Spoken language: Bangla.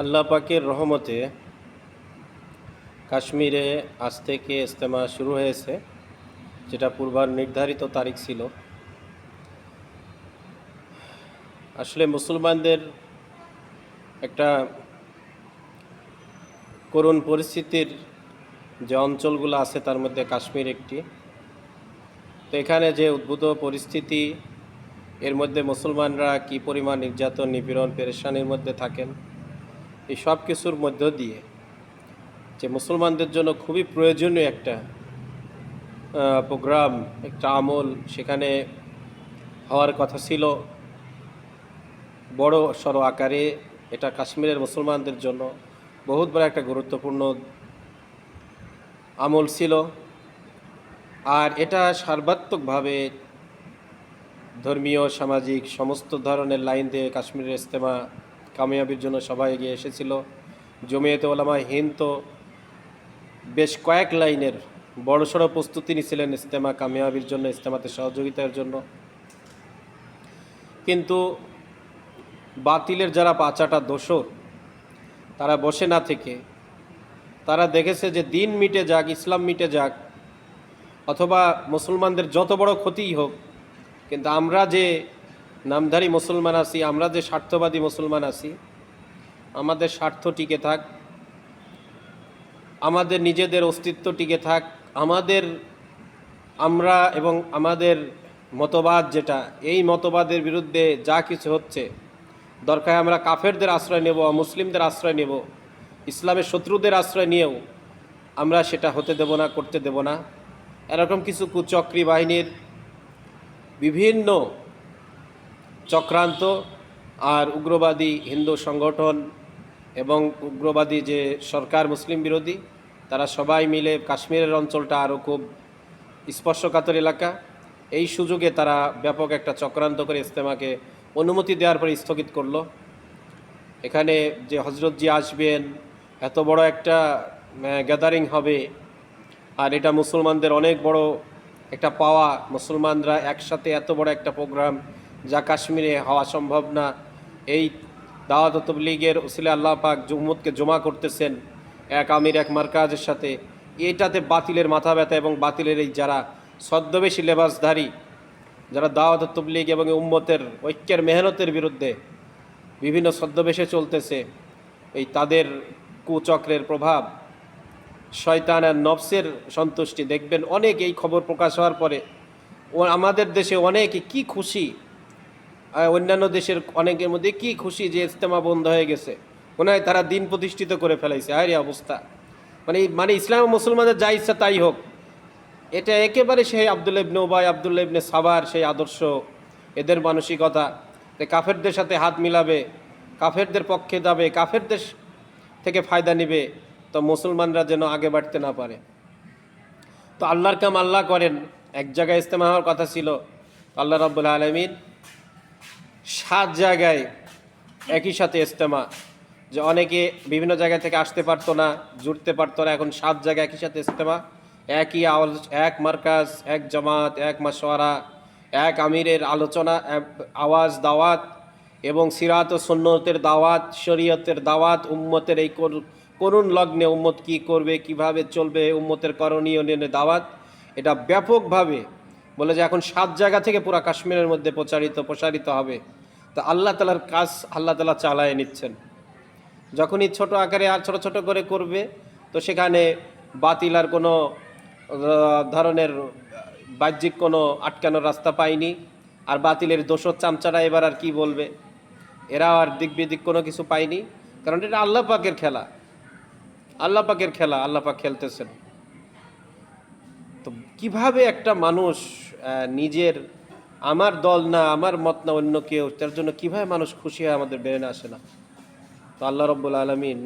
আল্লাহ পাকের রহমতে কাশ্মীরে আজ থেকে ইস্তেমা শুরু হয়েছে, যেটা পূর্বার নির্ধারিত তারিখ ছিল। আসলে মুসলমানদের একটা করুণ পরিস্থিতির যে অঞ্চলগুলো আছে, তার মধ্যে কাশ্মীর একটি। তো এখানে যে উদ্ভূত পরিস্থিতি, এর মধ্যে মুসলমানরা কি পরিমাণ নির্যাতন, নিপীড়ন, পেরেশানির মধ্যে থাকেন এই সব কিছুর মধ্য দিয়ে যে মুসলমানদের জন্য খুবই প্রয়োজনীয় একটা প্রোগ্রাম, একটা আমল সেখানে হওয়ার কথা ছিল। বড় সড় আকারে এটা কাশ্মীরের মুসলমানদের জন্য বহুত বড় একটা গুরুত্বপূর্ণ আমল ছিল। আর এটা সর্বাত্মকভাবে ধর্মীয়, সামাজিক, সমস্ত ধরনের লাইন দিয়ে কাশ্মীরের ইস্তেমা কামিয়াবির জন্য সবাই এগিয়ে এসেছিল। জমিয়তে ওলামা হিন্দ তো বেশ কয়েক লাইনের বড়সড় প্রস্তুতি নিয়েছিলেন ইস্তেমা কামিয়াবির জন্য ইস্তেমাতে সহযোগিতার জন্য। কিন্তু বাতিলের যারা পাচাটা দোষর, তারা বসে না থেকে, তারা দেখেছে যে দিন মিটে যাক, ইসলাম মিটে যাক, অথবা মুসলমানদের যত বড় ক্ষতিই হোক, কিন্তু আমরা যে নামধারী মুসলমান আছি, আমরা যে স্বার্থবাদী মুসলমান আছি, আমাদের স্বার্থ টিকে থাক, আমাদের নিজেদের অস্তিত্ব টিকে থাক, আমাদের আমরা এবং আমাদের মতবাদ যেটা, এই মতবাদের বিরুদ্ধে যা কিছু হচ্ছে, দরকার আমরা কাফেরদের আশ্রয় নেব মুসলিমদের আশ্রয় নেব, ইসলামের শত্রুদের আশ্রয় নিয়েও আমরা সেটা হতে দেব না, করতে দেব না। এরকম কিছু কুচক্রী বাহিনীর বিভিন্ন চক্রান্ত আর উগ্রবাদী হিন্দু সংগঠন এবং উগ্রবাদী যে সরকার মুসলিম বিরোধী, তারা সবাই মিলে কাশ্মীরের অঞ্চলটা আরও খুব স্পর্শকাতর এলাকা। এই সুযোগে তারা ব্যাপক একটা চক্রান্ত করে ইস্তেমাকে অনুমতি দেওয়ার পরে স্থগিত করল। এখানে যে হজরতজি আসবেন, এত বড় একটা গ্যাদারিং হবে আর এটা মুসলমানদের অনেক বড় একটা পাওয়া। মুসলমানরা একসাথে এত বড় একটা প্রোগ্রাম যা কাশ্মীরে হওয়া সম্ভব না। এই দাওয়াত তবলিগের ওসিলে আল্লাহ পাক জুম্মুদকে জমা করতেছেন এক আমির, এক মার্কাজের সাথে। এটাতে বাতিলের মাথা ব্যথা এবং বাতিলের এই যারা ছদ্মবেশী লেবাসধারী, যারা দাওয়াত তবলিগ এবং উম্মতের ঐক্যের মেহনতের বিরুদ্ধে বিভিন্ন ছদ্মবেশে চলতেছে, এই তাদের কুচক্রের প্রভাব, শয়তান আর নফসের সন্তুষ্টি। দেখবেন অনেক এই খবর প্রকাশ হওয়ার পরে আমাদের দেশে অনেকে কি খুশি অন্যান্য দেশের অনেকের মধ্যে কি খুশি যে ইজতেমা বন্ধ হয়ে গেছে? মনে হয় তারা দিন প্রতিষ্ঠিত করে ফেলাইছে। আর এই অবস্থা। মানে মানে ইসলাম মুসলমানদের যা ইচ্ছা তাই হোক। এটা একেবারে সেই আবদুল্লা ইবনে ওবাই আবদুল্লা ইবনে সাবার সেই আদর্শ। এদের মানসিকতা। কাফেরদের সাথে হাত মিলাবে, কাফেরদের পক্ষে যাবে কাফেরদের থেকে ফায়দা নিবে, তো মুসলমানরা যেন আগে বাড়তে না পারে। তো আল্লাহর কাম আল্লাহ করেন। এক জায়গায় ইস্তেমা হওয়ার কথা ছিল। আল্লাহ রব্বুল আলমিন সাত জায়গায় একই সাথে ইস্তেমা যে অনেকে বিভিন্ন জায়গা থেকে আসতে পারতো না জুটতে পারতো না, এখন সাত জায়গায় একই সাথে ইস্তেমা একই এক মার্কাজ, এক জামাত, এক মাসোয়ারা এক আমিরের আলোচনা আওয়াজ, দাওয়াত এবং সিরাত ও সুন্নতের দাওয়াত, শরীয়তের দাওয়াত, উম্মতের এই করু- করুণ লগ্নে উম্মত কি করবে, কীভাবে চলবে, উম্মতের করণীয় নিয়ে দাওয়াত, এটা ব্যাপকভাবে বলে যে এখন সাত জায়গা থেকে পুরো কাশ্মীরের মধ্যে প্রচারিত, প্রসারিত হবে। তো আল্লাহ তালার কাজ আল্লাহ তালা চালায় নিচ্ছেন। যখনই ছোট আকারে আর ছোট ছোট করে করবে, তো সেখানে বাতিল আর কোনো ধরনের বাহ্যিক কোনো আটকানোর রাস্তা পায়নি। আর বাতিলের দোষর চামচারা এবার আর কি বলবে? এরা আর দিক বিদিক কোনো কিছু পায়নি। কারণ এটা আল্লাহ পাকের খেলা। আল্লাহ পাকের খেলা, আল্লাহ পাক খেলতেছেন। তো কীভাবে একটা মানুষ নিজের, আমার দল না, আমার মত না অন্য কেউ, তার জন্য কীভাবে মানুষ খুশি হয় আমাদের বেড়ে আসে না? তো আল্লাহ রব্বুল আলমিন